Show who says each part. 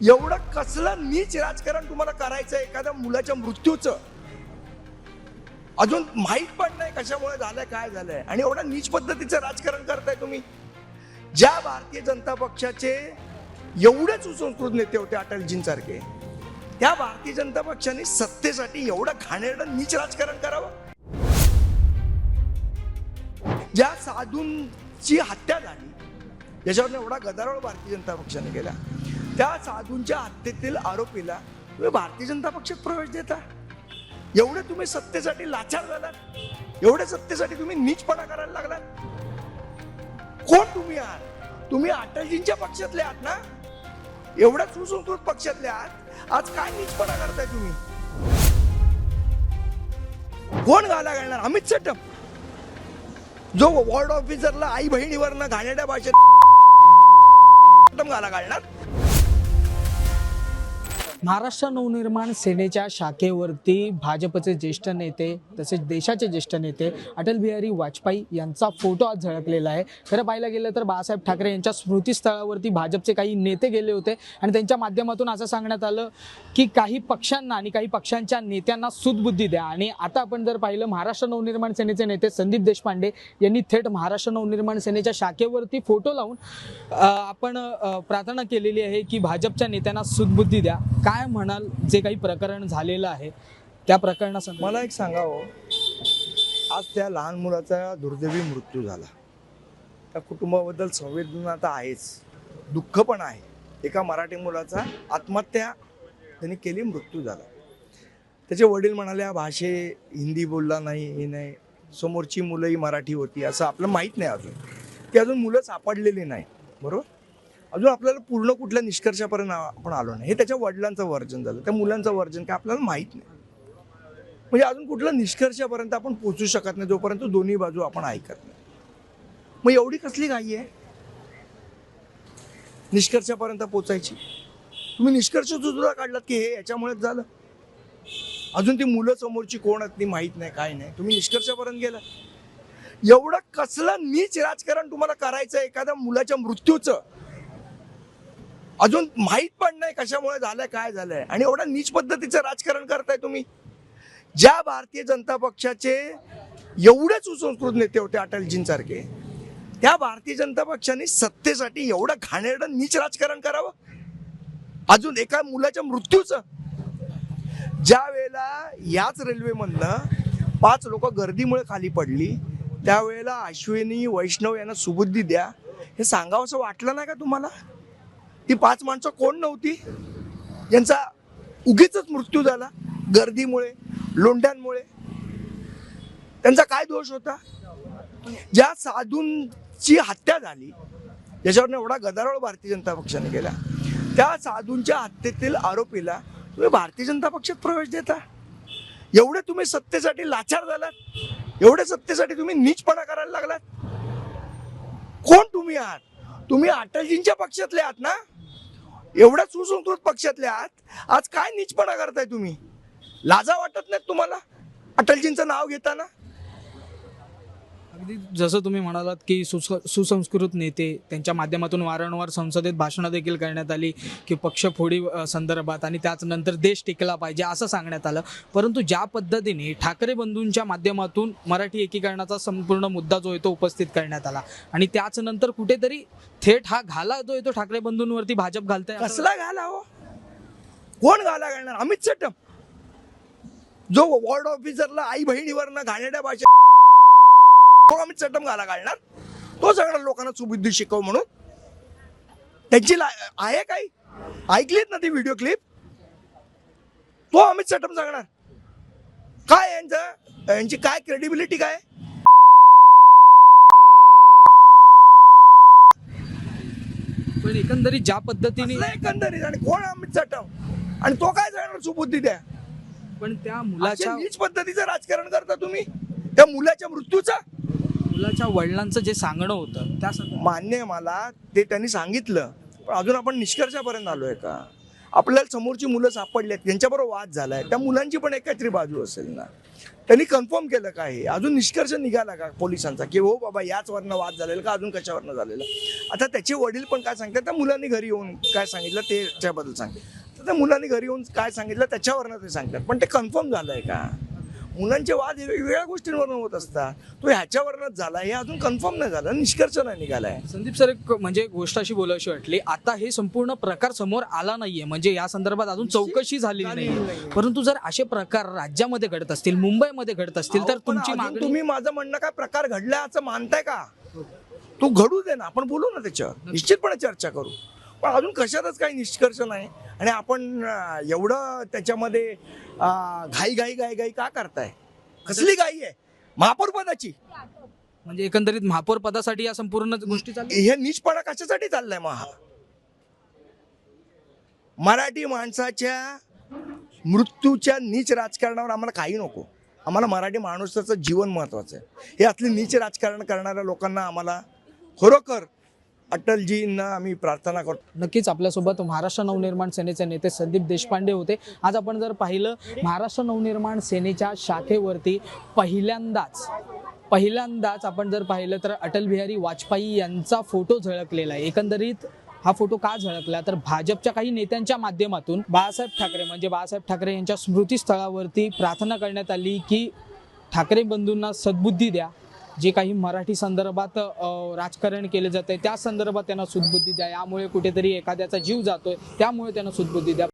Speaker 1: एवढं कसलं नीच राजकारण तुम्हाला करायचं एखाद्या मुलाच्या मृत्यूचं. अजून माहीत पण नाही कशामुळे झालंय काय झालंय. आणि एवढं नीच पद्धतीचं राजकारण करताय तुम्ही. ज्या भारतीय जनता पक्षाचे एवढेच सुसंस्कृत नेते होते अटलजींसारखे त्या भारतीय जनता पक्षाने सत्तेसाठी एवढं घाणेरडं नीच राजकारण करावं? ज्या साधूंची हत्या झाली याच्यावर एवढा गदारोळ भारतीय जनता पक्षाने केला. त्या साधूंच्या हत्येतील आरोपीला तुम्ही भारतीय जनता पक्षात प्रवेश देता. एवढे तुम्ही सत्तेसाठी लाचार झालात. एवढे सत्तेसाठी तुम्ही नीचपणा करायला लागलात. कोण तुम्ही आहात? तुम्ही अटलजींच्या पक्षातले आहात ना? एवढ्या सुसंस्कृत पक्षातले आहात. आज काय नीचपणा करताय तुम्ही? कोण घाला घालणार? अमित चटम जो वॉर्ड ऑफिसरला आई बहिणीवरनं घाणेरड्या भाषेत घाला घालणार?
Speaker 2: महाराष्ट्र नवनिर्माण सेनेच्या शाखेवरती भाजपचे ज्येष्ठ नेते तसेच देशाचे ज्येष्ठ नेते अटल बिहारी वाजपेयी यांचा फोटो आज झळकलेला आहे. खरं पाहायला गेलं तर बाळासाहेब ठाकरे यांच्या स्मृतीस्थळावरती भाजपचे काही नेते गेले होते आणि त्यांच्या माध्यमातून असं सांगण्यात आलं की काही पक्षांना आणि काही पक्षांच्या नेत्यांना सुदबुद्धी द्या. आणि आता आपण जर पाहिलं महाराष्ट्र नवनिर्माण सेनेचे नेते संदीप देशपांडे यांनी थेट महाराष्ट्र नवनिर्माण सेनेच्या शाखेवरती फोटो लावून आपण प्रार्थना केलेली आहे की भाजपच्या नेत्यांना सुदबुद्धी द्या. काय म्हणाल? जे काही प्रकरण झालेलं आहे त्या प्रकरणास
Speaker 1: मला एक सांगावं हो. आज त्या लहान मुलाचा दुर्दैवी मृत्यू झाला. त्या कुटुंबाबद्दल संवेदना तर आहेच. दुःख पण आहे. एका मराठी मुलाचा आत्महत्या त्यांनी केली मृत्यू झाला. त्याचे वडील म्हणाले "हा भाषे हिंदी बोलला नाही हे नाही. समोरची मुलंही मराठी होती असं आपलं माहीत नाही अजून. ती अजून मुलं सापडलेली नाही. बरोबर? अजून आपल्याला पूर्ण कुठल्या निष्कर्षापर्यंत आपण आलो नाही. हे त्याच्या वडिलांचं वर्जन झालं. त्या मुलांचं वर्जन काय आपल्याला माहीत नाही. म्हणजे अजून कुठल्या निष्कर्षापर्यंत आपण पोचू शकत नाही जोपर्यंत दोन्ही बाजू आपण ऐकत नाही. मग एवढी कसली घाई आहे? निष्कर्षापर्यंत पोचायची. तुम्ही निष्कर्ष सुद्धा काढलात की हे याच्यामुळेच झालं. अजून ती मुलं समोरची कोण आहेत ती माहीत नाही काय नाही. तुम्ही निष्कर्षापर्यंत गेला एवढं कसलं नीच राजकारण तुम्हाला करायचं एखाद्या मुलाच्या मृत्यूचं? अजून माहीत पण नाही कशामुळे झालंय काय झालंय. आणि एवढं नीच पद्धतीचं राजकारण करताय तुम्ही. ज्या भारतीय जनता पक्षाचे एवढे सुसंस्कृत नेते होते अटलजींसारखे त्या भारतीय जनता पक्षाने सत्तेसाठी एवढं घाणेरडं नीच राजकारण करावं? अजून एका मुलाच्या मृत्यूचं? ज्या वेळेला याच रेल्वेमधनं पाच लोक गर्दीमुळे खाली पडली त्यावेळेला अश्विनी वैष्णव यांना सुबुद्धी द्या हे सांगावं असं वाटलं नाही का तुम्हाला? ती पाच माणसं कोण नव्हती? ज्यांचा उगीच मृत्यू झाला गर्दीमुळे लोंढ्यांमुळे. त्यांचा काय दोष होता? ज्या साधूंची हत्या झाली ज्याच्यावर एवढा गदारोळ भारतीय जनता पक्षाने केला त्या साधूंच्या हत्येतील आरोपीला तुम्ही भारतीय जनता पक्षात प्रवेश देता? एवढे तुम्ही सत्तेसाठी लाचार झालात? एवढे सत्तेसाठी तुम्ही नीचपणा करायला लागलात? कोण तुम्ही आहात? तुम्ही अटलजींच्या पक्षातले आहात ना? एवढ्या सुसंस्कृत पक्षातल्या आहात आज काय नीचपणा करताय तुम्ही? लाजा वाटत नाहीत तुम्हाला? अटलजींचं नाव घेताना?
Speaker 2: अगदी जसं तुम्ही म्हणालात की सुस सुसंस्कृत नेते त्यांच्या माध्यमातून वारंवार संसदेत भाषणं देखील करण्यात आली की पक्षफोडी संदर्भात आणि त्याच नंतर देश टिकला पाहिजे असं सांगण्यात आलं. परंतु ज्या पद्धतीने ठाकरे बंधूंच्या माध्यमातून मराठी एकीकरणाचा संपूर्ण मुद्दा जो आहे तो उपस्थित करण्यात आला आणि त्याच नंतर कुठेतरी थेट हा घाला जो येतो ठाकरे बंधूंवरती भाजप घालताय असं-
Speaker 1: कसला घाला हो? कोण घाला घालणार? अमित चटम जो वॉर्ड ऑफिसरला आई बहिणीवर घाणेरड्या भाषेत तो अमित चटम घाला घालणार? तो सगळ्या लोकांना सुबुद्धी शिकव म्हणून. त्यांची आहे काही? ऐकलीत ना ती व्हिडिओ क्लिप तो अमित चटम सांगणार. काय यांचं? यांची काय क्रेडिबिलिटी काय?
Speaker 2: पण एकंदरीत ज्या पद्धतीने
Speaker 1: एकंदरीत आणि कोण अमित चटम आणि तो काय सांगणार सुबुद्धी द्या?
Speaker 2: पण त्या मुलाच्या
Speaker 1: नीच पद्धतीचं राजकारण करता तुम्ही? त्या मुलाच्या मृत्यूचा?
Speaker 2: मुलाच्या वडिलांचं जे सांगणं होतं त्या
Speaker 1: मान्य आहे मला ते त्यांनी सांगितलं. पण अजून आपण निष्कर्षापर्यंत आलोय का? आपल्याला समोरची मुलं सापडली आहेत त्यांच्याबरोबर वाद झालाय. त्या मुलांची पण एक काहीतरी बाजू असेल ना? त्यांनी कन्फर्म केलं का हे? अजून निष्कर्ष निघाला का पोलिसांचा? की हो बाबा याच वरनं वाद झालेला का? अजून कशावरनं झालेला? आता त्याचे वडील पण काय सांगतात? त्या मुलांनी घरी येऊन काय सांगितलं? ते त्याच्याबद्दल सांगतात तर त्या मुलांनी घरी येऊन काय सांगितलं? त्याच्यावरनं ते सांगतात. पण ते कन्फर्म झालं आहे का? मुलांचे वाद हे वेगवेगळ्या गोष्टींवरनं होत असतात. तो ह्याच्यावरनंच झाला हे अजून कन्फर्म नाही झालं निष्कर्ष नाही निघालाय.
Speaker 2: संदीप सर एक म्हणजे गोष्ट अशी बोलावीशी वाटली आता हे संपूर्ण प्रकार समोर आला नाहीये म्हणजे या संदर्भात अजून चौकशी झालेली
Speaker 1: झालेली
Speaker 2: नाही. परंतु जर असे प्रकार राज्यामध्ये घडत असतील मुंबईमध्ये घडत असतील तर तुमची मागणी
Speaker 1: तुम्ही माझं म्हणणं काय प्रकार घडलाय असं मानताय का? तू घडू दे ना आपण बोलू ना त्याच्यावर. निश्चितपणे चर्चा करू. पण अजून कशातच काही निष्कर्ष नाही. आणि आपण एवढं त्याच्यामध्ये घाई घाई घाई घाई का करताय? कसली घाई आहे? महापौर पदाची.
Speaker 2: म्हणजे एकंदरीत महापौर पदासाठी या संपूर्ण गोष्टी चालू
Speaker 1: हे नीचपणा कशासाठी चाललाय मग हा मराठी माणसाच्या मृत्यूच्या नीच राजकारणावर आम्हाला काही नको. आम्हाला मराठी माणसाचं जीवन महत्वाचं आहे. हे असले नीच राजकारण करणाऱ्या लोकांना आम्हाला खरोखर अटलजींना आम्ही प्रार्थना करतो.
Speaker 2: नक्कीच आपल्यासोबत महाराष्ट्र नवनिर्माण सेनेचे नेते संदीप देशपांडे होते. आज आपण जर पाहिलं महाराष्ट्र नवनिर्माण सेनेच्या शाखेवरती पहिल्यांदाच पहिल्यांदाच आपण जर पाहिलं तर अटल बिहारी वाजपेयी यांचा फोटो झळकलेला आहे. एकंदरीत हा फोटो का झळकला? तर भाजपच्या काही नेत्यांच्या माध्यमातून बाळासाहेब ठाकरे म्हणजे बाळासाहेब ठाकरे यांच्या स्मृतीस्थळावरती प्रार्थना करण्यात आली की ठाकरे बंधूंना सद्बुद्धी द्या. जे काही मराठी संदर्भात राजकारण केले जाते त्या संदर्भात त्यांना सुदबुद्धी द्या. यामुळे कुठेतरी एखाद्याचा जीव जातोय त्यामुळे त्यांना सुदबुद्धी द्या.